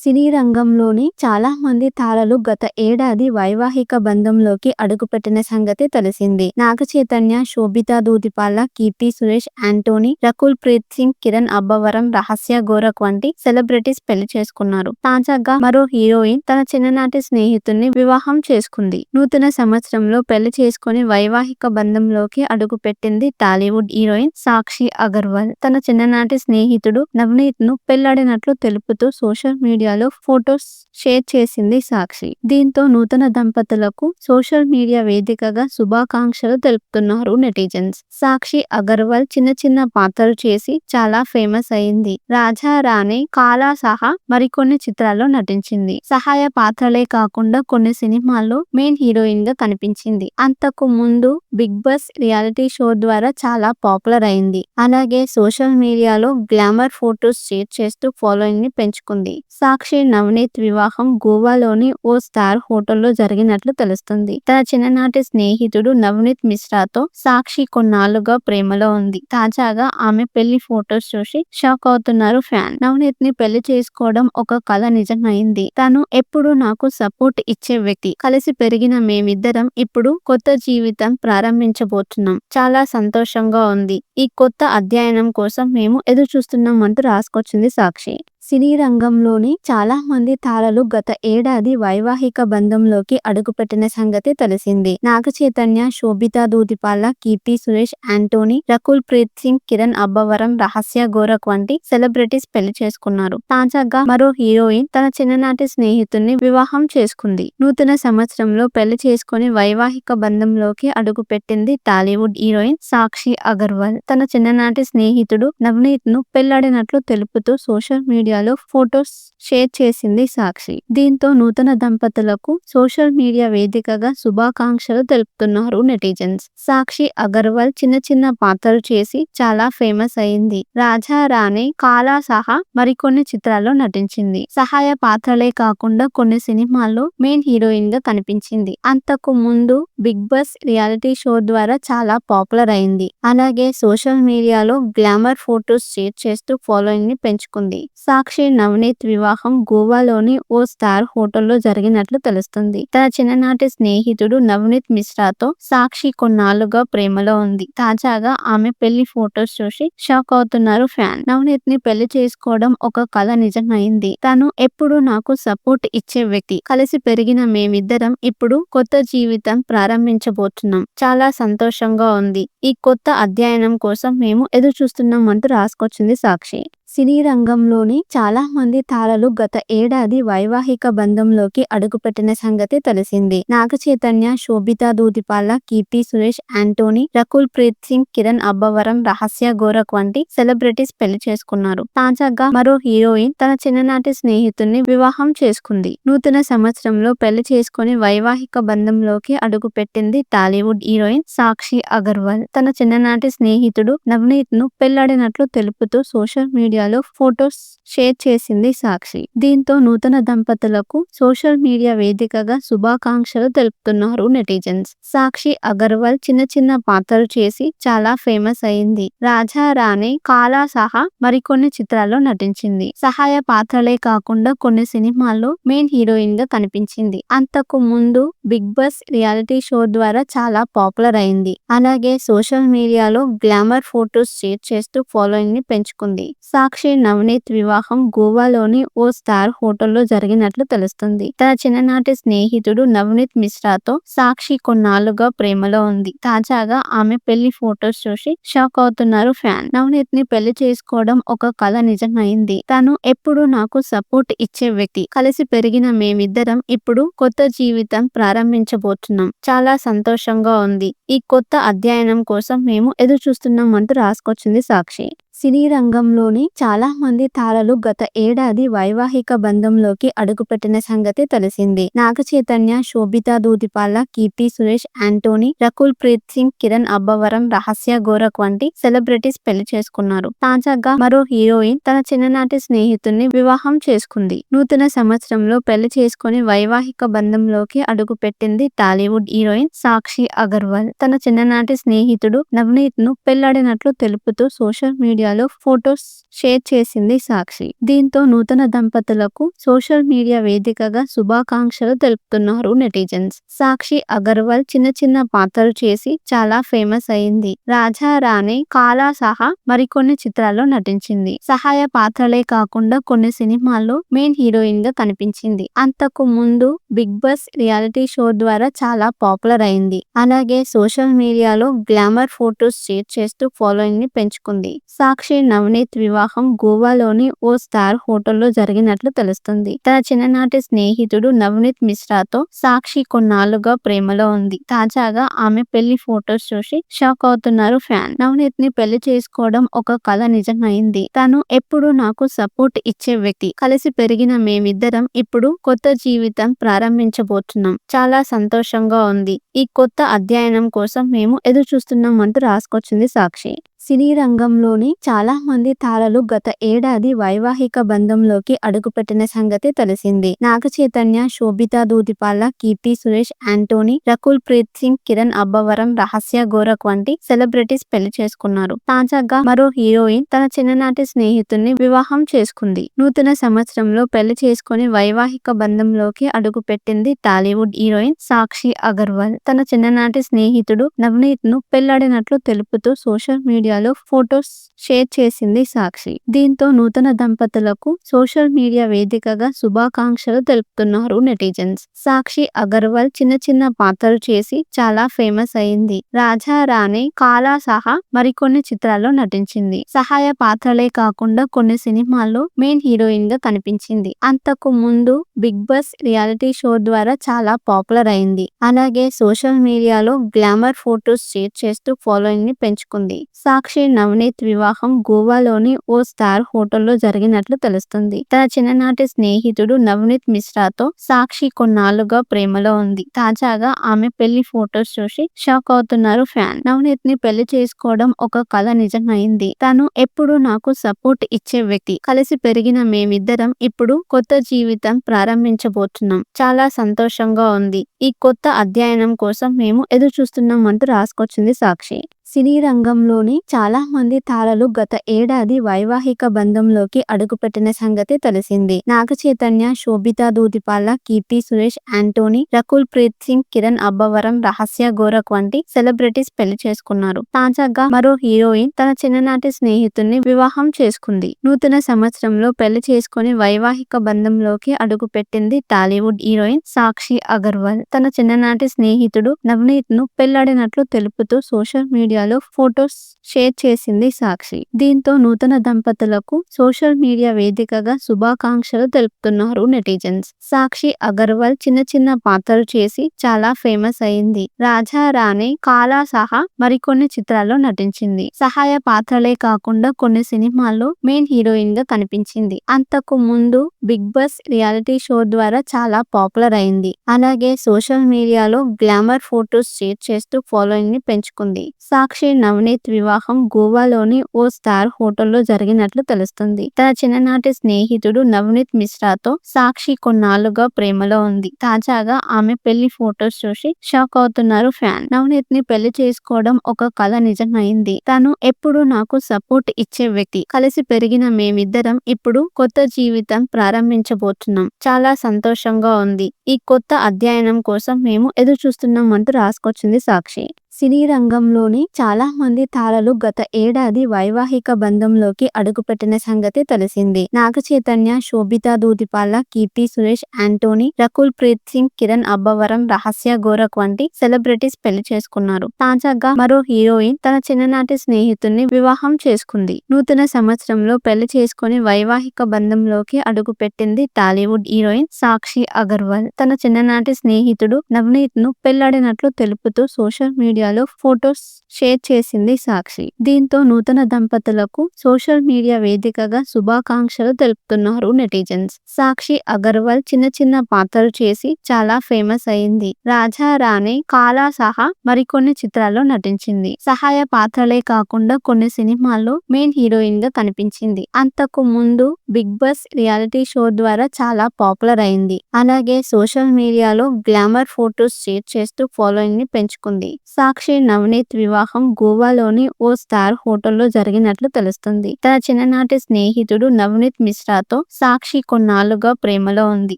సినీ రంగంలోని చాలా మంది తారలు గత ఏడాది వైవాహిక బంధంలోకి అడుగుపెట్టిన సంగతి తెలిసింది. నాగ చైతన్య శోభితా దూదిపాల కీర్తి సురేష్ యాంటోనీ రకుల్ ప్రీత్ సింగ్ కిరణ్ అబ్బవరం రహస్య గోరఖ్ వంటి సెలబ్రిటీస్ పెళ్ళి చేసుకున్నారు. తాజాగా మరో హీరోయిన్ తన చిన్ననాటి స్నేహితుడిని వివాహం చేసుకుంది. నూతన సంవత్సరంలో పెళ్ళి చేసుకుని వైవాహిక బంధంలోకి అడుగుపెట్టింది టాలీవుడ్ హీరోయిన్ సాక్షి అగర్వాల్. తన చిన్ననాటి స్నేహితుడు నవనీత్ను పెళ్ళాడినట్లు తెలుపుతూ సోషల్ మీడియా మీడియాలో ఫొటోస్ షేర్ చేసింది సాక్షి. దీంతో నూతన దంపతులకు సోషల్ మీడియా వేదికగా శుభాకాంక్షలు తెలుపుతున్నారు నెటిజన్స్. సాక్షి అగర్వాల్ చిన్న చిన్న పాత్రలు చేసి చాలా ఫేమస్ అయింది. రాజా రాణి కాలా సహా మరికొన్ని చిత్రాల్లో నటించింది. సహాయ పాత్రలే కాకుండా కొన్ని సినిమాల్లో మెయిన్ హీరోయిన్గా కనిపించింది. అంతకు ముందు బిగ్ బాస్ రియాలిటీ షో ద్వారా చాలా పాపులర్ అయింది. అలాగే సోషల్ మీడియాలో గ్లామర్ ఫొటోస్ షేర్ చేస్తూ ఫాలోయింగ్ని పెంచుకుంది. సాక్షి సాక్షి నవనీత్ వివాహం గోవాలోని ఓ స్టార్ హోటల్లో జరిగినట్లు తెలుస్తుంది. తన చిన్ననాటి స్నేహితుడు నవనీత్ మిశ్రాతో సాక్షి కొన్నాళ్ళుగా ప్రేమలో ఉంది. తాజాగా ఆమె పెళ్ళి ఫొటోస్ చూసి షాక్ అవుతున్నారు ఫ్యాన్. నవనీత్ని పెళ్ళి చేసుకోవడం ఒక కళ నిజమైంది. తను ఎప్పుడు నాకు సపోర్ట్ ఇచ్చే వ్యక్తి. కలిసి పెరిగిన మేమిద్దరం ఇప్పుడు కొత్త జీవితం ప్రారంభించబోతున్నాం. చాలా సంతోషంగా ఉంది. ఈ కొత్త అధ్యయనం కోసం మేము ఎదురు చూస్తున్నాం అంటూ రాసుకొచ్చింది సాక్షి. సినీ రంగంలోని చాలా మంది తారలు గత ఏడాది వైవాహిక బంధంలోకి అడుగుపెట్టిన సంగతి తెలిసింది. నాగ చైతన్య శోభితా దూదిపాల కీర్తి సురేష్ యాంటోనీ రకుల్ ప్రీత్ సింగ్ కిరణ్ అబ్బవరం రహస్య గోరఖ్ వంటి సెలబ్రిటీస్ పెళ్ళి చేసుకున్నారు. తాజాగా మరో హీరోయిన్ తన చిన్ననాటి స్నేహితుడిని వివాహం చేసుకుంది. నూతన సంవత్సరంలో పెళ్ళి చేసుకుని వైవాహిక బంధంలోకి అడుగుపెట్టింది టాలీవుడ్ హీరోయిన్ సాక్షి అగర్వాల్. తన చిన్ననాటి స్నేహితుడు నవనీత్ను పెళ్ళాడినట్లు తెలుపుతూ సోషల్ మీడియా మీడియాలో ఫొటోస్ షేర్ చేసింది సాక్షి. దీంతో నూతన దంపతులకు సోషల్ మీడియా వేదికగా శుభాకాంక్షలు తెలుపుతున్నారు నెటిజన్స్. సాక్షి అగర్వాల్ చిన్న చిన్న పాత్రలు చేసి చాలా ఫేమస్ అయింది. రాజా రాణి కాలా సహా మరికొన్ని చిత్రాల్లో నటించింది. సహాయ పాత్రలే కాకుండా కొన్ని సినిమాల్లో మెయిన్ హీరోయిన్గా కనిపించింది. అంతకు ముందు బిగ్ బాస్ రియాలిటీ షో ద్వారా చాలా పాపులర్ అయింది. అలాగే సోషల్ మీడియాలో గ్లామర్ ఫొటోస్ షేర్ చేస్తూ ఫాలోయింగ్ని పెంచుకుంది. సాక్షి సాక్షి నవనీత్ వివాహం గోవాలోని ఓ స్టార్ హోటల్లో జరిగినట్లు తెలుస్తుంది. తన చిన్ననాటి స్నేహితుడు నవనీత్ మిశ్రాతో సాక్షి కొన్నాళ్ళుగా ప్రేమలో ఉంది. తాజాగా ఆమె పెళ్ళి ఫొటోస్ చూసి షాక్ అవుతున్నారు ఫ్యాన్. నవనీత్ని పెళ్ళి చేసుకోవడం ఒక కళ నిజమైంది. తను ఎప్పుడు నాకు సపోర్ట్ ఇచ్చే వ్యక్తి. కలిసి పెరిగిన మేమిద్దరం ఇప్పుడు కొత్త జీవితం ప్రారంభించబోతున్నాం. చాలా సంతోషంగా ఉంది. ఈ కొత్త అధ్యయనం కోసం మేము ఎదురు చూస్తున్నాం అంటూ రాసుకొచ్చింది సాక్షి. సినీ రంగంలోని చాలా మంది తారలు గత ఏడాది వైవాహిక బంధంలోకి అడుగుపెట్టిన సంగతి తెలిసింది. నాగ చైతన్య శోభితా దూదిపాల కీర్తి సురేష్ యాంటోనీ రకుల్ ప్రీత్ సింగ్ కిరణ్ అబ్బవరం రహస్య గోరఖ్ వంటి సెలబ్రిటీస్ పెళ్ళి చేసుకున్నారు. తాజాగా మరో హీరోయిన్ తన చిన్ననాటి స్నేహితుడిని వివాహం చేసుకుంది. నూతన సంవత్సరంలో పెళ్ళి చేసుకుని వైవాహిక బంధంలోకి అడుగుపెట్టింది టాలీవుడ్ హీరోయిన్ సాక్షి అగర్వాల్. తన చిన్ననాటి స్నేహితుడు నవనీత్ను పెళ్ళాడినట్లు తెలుపుతూ సోషల్ మీడియాలో ఫోటోస్ షేర్ చేసింది సాక్షి. దీంతో నూతన దంపతులకు సోషల్ మీడియా వేదికగా శుభాకాంక్షలు తెలుపుతున్నారు నెటిజన్స్. సాక్షి అగర్వాల్ చిన్న చిన్న పాత్రలు చేసి చాలా ఫేమస్ అయింది. రాజా రాణి కాలా సహా మరికొన్ని చిత్రాల్లో నటించింది. సహాయ పాత్రలే కాకుండా కొన్ని సినిమాల్లో మెయిన్ హీరోయిన్గా కనిపించింది. అంతకు ముందు బిగ్ బాస్ రియాలిటీ షో ద్వారా చాలా పాపులర్ అయింది. అలాగే సోషల్ మీడియాలో గ్లామర్ ఫొటోస్ షేర్ చేస్తూ ఫాలోయింగ్ని పెంచుకుంది. సాక్షి నవనీత్ వివాహం గోవాలోని ఓ స్టార్ హోటల్లో జరిగినట్లు తెలుస్తుంది. తన చిన్ననాటి స్నేహితుడు నవనీత్ మిశ్రాతో సాక్షి కొన్నాళ్ళుగా ప్రేమలో ఉంది. తాజాగా ఆమె పెళ్ళి ఫొటోస్ చూసి షాక్ అవుతున్నారు ఫ్యాన్. నవనీత్ని పెళ్ళి చేసుకోవడం ఒక కళ నిజమైంది. తను ఎప్పుడు నాకు సపోర్ట్ ఇచ్చే వ్యక్తి. కలిసి పెరిగిన మేమిద్దరం ఇప్పుడు కొత్త జీవితం ప్రారంభించబోతున్నాం. చాలా సంతోషంగా ఉంది. ఈ కొత్త అధ్యయనం కోసం మేము ఎదురు చూస్తున్నాం అంటూ రాసుకొచ్చింది సాక్షి. సినీ రంగంలోని చాలా మంది తారలు గత ఏడాది వైవాహిక బంధంలోకి అడుగుపెట్టిన సంగతి తెలిసింది. నాగ చైతన్య శోభితా దూదిపాల కీర్తి సురేష్ యాంటోనీ రకుల్ ప్రీత్ సింగ్ కిరణ్ అబ్బవరం రహస్య గోరఖ్ వంటి సెలబ్రిటీస్ పెళ్ళి చేసుకున్నారు. తాజాగా మరో హీరోయిన్ తన చిన్ననాటి స్నేహితుడిని వివాహం చేసుకుంది. నూతన సంవత్సరంలో పెళ్ళి చేసుకుని వైవాహిక బంధంలోకి అడుగుపెట్టింది టాలీవుడ్ హీరోయిన్ సాక్షి అగర్వాల్. తన చిన్ననాటి స్నేహితుడు నవనీత్ను పెళ్ళాడినట్లు తెలుపుతూ సోషల్ మీడియా మీడియాలో ఫొటోస్ షేర్ చేసింది సాక్షి. దీంతో నూతన దంపతులకు సోషల్ మీడియా వేదికగా శుభాకాంక్షలు తెలుపుతున్నారు నెటిజన్స్. సాక్షి అగర్వాల్ చిన్న చిన్న పాత్రలు చేసి చాలా ఫేమస్ అయింది. రాజా రాణి కాలా సహా మరికొన్ని చిత్రాల్లో నటించింది. సహాయ పాత్రలే కాకుండా కొన్ని సినిమాల్లో మెయిన్ హీరోయిన్గా కనిపించింది. అంతకు ముందు బిగ్ బాస్ రియాలిటీ షో ద్వారా చాలా పాపులర్ అయింది. అలాగే సోషల్ మీడియాలో గ్లామర్ ఫోటోస్ షేర్ చేస్తూ ఫాలోయింగ్ని పెంచుకుంది. సాక్షి నవనీత్ వివాహం గోవాలోని ఓ స్టార్ హోటల్లో జరిగినట్లు తెలుస్తుంది. తన చిన్ననాటి స్నేహితుడు నవనీత్ మిశ్రాతో సాక్షి కొన్నాళ్ళుగా ప్రేమలో ఉంది. తాజాగా ఆమె పెళ్ళి ఫోటోస్ చూసి షాక్ అవుతున్నారు ఫ్యాన్. నవనీత్ని పెళ్ళి చేసుకోవడం ఒక కళ నిజమైంది. తను ఎప్పుడు నాకు సపోర్ట్ ఇచ్చే వ్యక్తి. కలిసి పెరిగిన మేమిద్దరం ఇప్పుడు కొత్త జీవితం ప్రారంభించబోతున్నాం. చాలా సంతోషంగా ఉంది. ఈ కొత్త అధ్యయనం కోసం మేము ఎదురు చూస్తున్నాం అంటూ రాసుకొచ్చింది సాక్షి. సినీ రంగంలోని చాలా మంది తారలు గత ఏడాది వైవాహిక బంధంలోకి అడుగుపెట్టిన సంగతి తెలిసింది. నాగ చైతన్య శోభిత దూదిపాల కీర్తి సురేష్ యాంటోనీ రకుల్ ప్రీత్ సింగ్ కిరణ్ అబ్బవరం రహస్య గోరక్ వంటి సెలబ్రిటీస్ పెళ్ళి చేసుకున్నారు. తాజాగా మరో హీరోయిన్ తన చిన్ననాటి స్నేహితుడిని వివాహం చేసుకుంది. నూతన సంవత్సరంలో పెళ్ళి చేసుకుని వైవాహిక బంధంలోకి అడుగుపెట్టింది టాలీవుడ్ హీరోయిన్ సాక్షి అగర్వాల్. తన చిన్ననాటి స్నేహితుడు నవనీత్ను పెళ్ళాడినట్లు తెలుపుతూ సోషల్ మీడియా మీడియాలో ఫొటోస్ షేర్ చేసింది సాక్షి. దీంతో నూతన దంపతులకు సోషల్ మీడియా వేదికగా శుభాకాంక్షలు తెలుపుతున్నారు నెటిజన్స్. సాక్షి అగర్వాల్ చిన్న చిన్న పాత్రలు చేసి చాలా ఫేమస్ అయింది. రాజా రాణి కాలా సహా మరికొన్ని చిత్రాల్లో నటించింది. సహాయ పాత్రలే కాకుండా కొన్ని సినిమాల్లో మెయిన్ హీరోయిన్గా కనిపించింది. అంతకు ముందు బిగ్ బాస్ రియాలిటీ షో ద్వారా చాలా పాపులర్ అయింది. అలాగే సోషల్ మీడియాలో గ్లామర్ ఫోటోస్ షేర్ చేస్తూ ఫాలోయింగ్ని పెంచుకుంది. సాక్షి నవనీత్ వివాహ గోవాలోని ఓ స్టార్ హోటల్లో జరిగినట్లు తెలుస్తుంది. తన చిన్ననాటి స్నేహితుడు నవనీత్ మిశ్రాతో సాక్షి కొన్నాళ్ళుగా ప్రేమలో ఉంది. తాజాగా ఆమె పెళ్ళి ఫోటోస్ చూసి షాక్ అవుతున్నారు ఫ్యాన్. నవనీత్ని పెళ్ళి చేసుకోవడం ఒక కళ నిజమైంది. తను ఎప్పుడు నాకు సపోర్ట్ ఇచ్చే వ్యక్తి. కలిసి పెరిగిన మేమిద్దరం ఇప్పుడు కొత్త జీవితం ప్రారంభించబోతున్నాం. చాలా సంతోషంగా ఉంది. ఈ కొత్త అధ్యయనం కోసం మేము ఎదురు చూస్తున్నాం అంటూ రాసుకొచ్చింది సాక్షి. సినీ రంగంలోని చాలా మంది తారలు గత ఏడాది వైవాహిక బంధంలోకి అడుగుపెట్టిన సంగతి తెలిసింది. నాగ చైతన్య శోభిత దూదిపాల కీర్తి సురేష్ యాంటోనీ రకుల్ ప్రీత్ సింగ్ కిరణ్ అబ్బవరం రహస్య గోరక్ వంటి సెలబ్రిటీస్ పెళ్ళి చేసుకున్నారు. తాజాగా మరో హీరోయిన్ తన చిన్ననాటి స్నేహితుడిని వివాహం చేసుకుంది. నూతన సంవత్సరంలో పెళ్ళి చేసుకుని వైవాహిక బంధంలోకి అడుగుపెట్టింది టాలీవుడ్ హీరోయిన్ సాక్షి అగర్వాల్. తన చిన్ననాటి స్నేహితుడు నవనీత్ను పెళ్ళాడినట్లు తెలుపుతూ సోషల్ మీడియా మీడియాలో ఫొటోస్ షేర్ చేసింది సాక్షి. దీంతో నూతన దంపతులకు సోషల్ మీడియా వేదికగా శుభాకాంక్షలు తెలుపుతున్నారు నెటిజన్స్. సాక్షి అగర్వాల్ చిన్న చిన్న పాత్రలు చేసి చాలా ఫేమస్ అయింది. రాజా రాణి కాలా సహా మరికొన్ని చిత్రాల్లో నటించింది. సహాయ పాత్రలే కాకుండా కొన్ని సినిమాల్లో మెయిన్ హీరోయిన్గా కనిపించింది. అంతకు ముందు బిగ్ బాస్ రియాలిటీ షో ద్వారా చాలా పాపులర్ అయింది. అలాగే సోషల్ మీడియాలో గ్లామర్ ఫోటోస్ షేర్ చేస్తూ ఫాలోయింగ్ని పెంచుకుంది. సాక్షి నవనీత్ వివాహం గోవాలోని ఓ స్టార్ హోటల్లో జరిగినట్లు తెలుస్తుంది. తన చిన్ననాటి స్నేహితుడు నవనీత్ మిశ్రాతో సాక్షి కొన్నాళ్ళుగా ప్రేమలో ఉంది. తాజాగా ఆమె పెళ్ళి ఫోటోస్ చూసి షాక్ అవుతున్నారు ఫ్యాన్. నవనీత్ని పెళ్ళి చేసుకోవడం ఒక కళ నిజమైంది. తను ఎప్పుడు నాకు సపోర్ట్ ఇచ్చే వ్యక్తి. కలిసి పెరిగిన మేమిద్దరం ఇప్పుడు కొత్త జీవితం ప్రారంభించబోతున్నాం. చాలా సంతోషంగా ఉంది. ఈ కొత్త అధ్యయనం కోసం మేము ఎదురు చూస్తున్నాం అంటూ రాసుకొచ్చింది సాక్షి. సినీ రంగంలోని చాలా మంది తారలు గత ఏడాది వైవాహిక బంధంలోకి అడుగుపెట్టిన సంగతి తెలిసింది. నాగ చైతన్య శోభిత దూదిపాల కీర్తి సురేష్ యాంటోనీ రకుల్ ప్రీత్ సింగ్ కిరణ్ అబ్బవరం రహస్య గోరక్ వంటి సెలబ్రిటీస్ పెళ్ళి చేసుకున్నారు. తాజాగా మరో హీరోయిన్ తన చిన్ననాటి స్నేహితుడిని వివాహం చేసుకుంది. నూతన సంవత్సరంలో పెళ్ళి చేసుకుని వైవాహిక బంధంలోకి అడుగుపెట్టింది టాలీవుడ్ హీరోయిన్ సాక్షి అగర్వాల్. తన చిన్ననాటి స్నేహితుడు నవనీత్ను పెళ్ళాడినట్లు తెలుపుతూ సోషల్ మీడియాలో ఫొటోస్ షేర్ చేసింది సాక్షి. దీంతో నూతన దంపతులకు సోషల్ మీడియా వేదికగా శుభాకాంక్షలు తెలుపుతున్నారు నెటిజన్స్. సాక్షి అగర్వాల్ చిన్న చిన్న పాత్రలు చేసి చాలా ఫేమస్ అయింది. రాజా రాణి కాలా సహా మరికొన్ని చిత్రాల్లో నటించింది. సహాయ పాత్రలే కాకుండా కొన్ని సినిమాల్లో మెయిన్ హీరోయిన్గా కనిపించింది. అంతకు ముందు బిగ్ బాస్ రియాలిటీ షో ద్వారా చాలా పాపులర్ అయింది. అలాగే సోషల్ సోషల్ మీడియాలో గ్లామర్ ఫోటోస్ షేర్ చేస్తూ ఫాలోయింగ్ని పెంచుకుంది. సాక్షి నవనీత్ వివాహం గోవాలోని ఓ స్టార్ హోటల్లో జరిగినట్లు తెలుస్తుంది. తన చిన్ననాటి స్నేహితుడు నవనీత్ మిశ్రాతో సాక్షి కొన్నాళ్ళుగా ప్రేమలో ఉంది.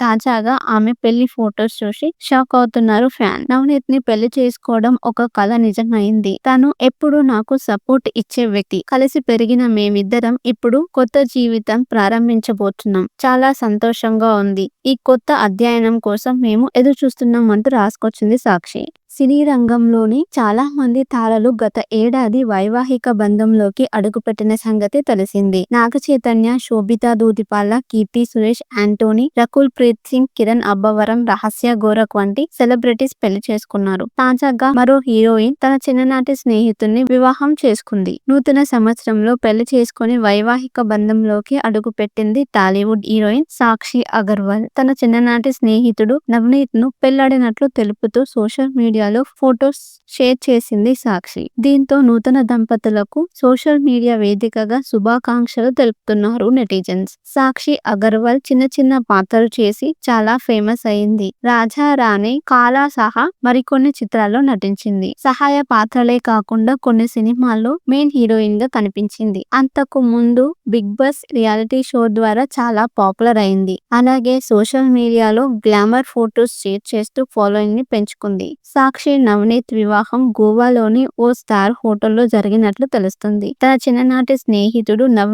తాజాగా ఆమె పెళ్ళి ఫోటోస్ చూసి షాక్ అవుతున్నారు ఫ్యాన్. నవనీత్ని పెళ్ళి చేసుకోవడం ఒక కళ నిజమైంది. తను ఎప్పుడు నాకు సపోర్ట్ ఇచ్చే వ్యక్తి. కలిసి పెరిగిన మేమిద్దరం ఇప్పుడు కొత్త జీవితం ప్రారంభించబోతున్నాం. చాలా సంతోషంగా ఉంది. ఈ కొత్త అధ్యయనం కోసం మేము ఎదురు చూస్తున్నాం అంటూ రాసుకొచ్చింది సాక్షి. సినీ రంగంలోని చాలా మంది తారలు గత ఏడాది వైవాహిక బంధంలోకి అడుగుపెట్టిన సంగతి తెలిసింది. నాగ చైతన్య శోభితా దూదిపాల కీర్తి సురేష్ యాంటోనీ రకుల్ ప్రీత్ సింగ్ కిరణ్ అబ్బవరం రహస్య గోరక్ వంటి సెలబ్రిటీస్ పెళ్ళి చేసుకున్నారు. తాజాగా మరో హీరోయిన్ తన చిన్ననాటి స్నేహితుడిని వివాహం చేసుకుంది. నూతన సంవత్సరంలో పెళ్ళి చేసుకుని వైవాహిక బంధంలోకి అడుగుపెట్టింది టాలీవుడ్ హీరోయిన్ సాక్షి అగర్వాల్. తన చిన్ననాటి స్నేహితుడు నవనీత్ను పెళ్ళాడినట్లు తెలుపుతూ సోషల్ మీడియా మీడియాలో ఫొటోస్ షేర్ చేసింది సాక్షి. దీంతో నూతన దంపతులకు సోషల్ మీడియా వేదికగా శుభాకాంక్షలు తెలుపుతున్నారు నెటిజన్స్. సాక్షి అగర్వాల్ చిన్న చిన్న పాత్రలు చేసి చాలా ఫేమస్ అయింది. రాజా రాణి కాలా సహా మరికొన్ని చిత్రాల్లో నటించింది. సహాయ పాత్రలే కాకుండా కొన్ని సినిమాల్లో మెయిన్ హీరోయిన్గా కనిపించింది. అంతకు ముందు బిగ్ బాస్ రియాలిటీ షో ద్వారా చాలా పాపులర్ అయింది. అలాగే సోషల్ మీడియాలో గ్లామర్ ఫొటోస్ షేర్ చేస్తూ ఫాలోయింగ్ని పెంచుకుంది. సాక్షి నవనీత్ వివాహం గోవాలోని ఓ స్టార్ హోటల్లో జరిగినట్లు తెలుస్తుంది. తన చిన్ననాటి స్నేహితుడు నవ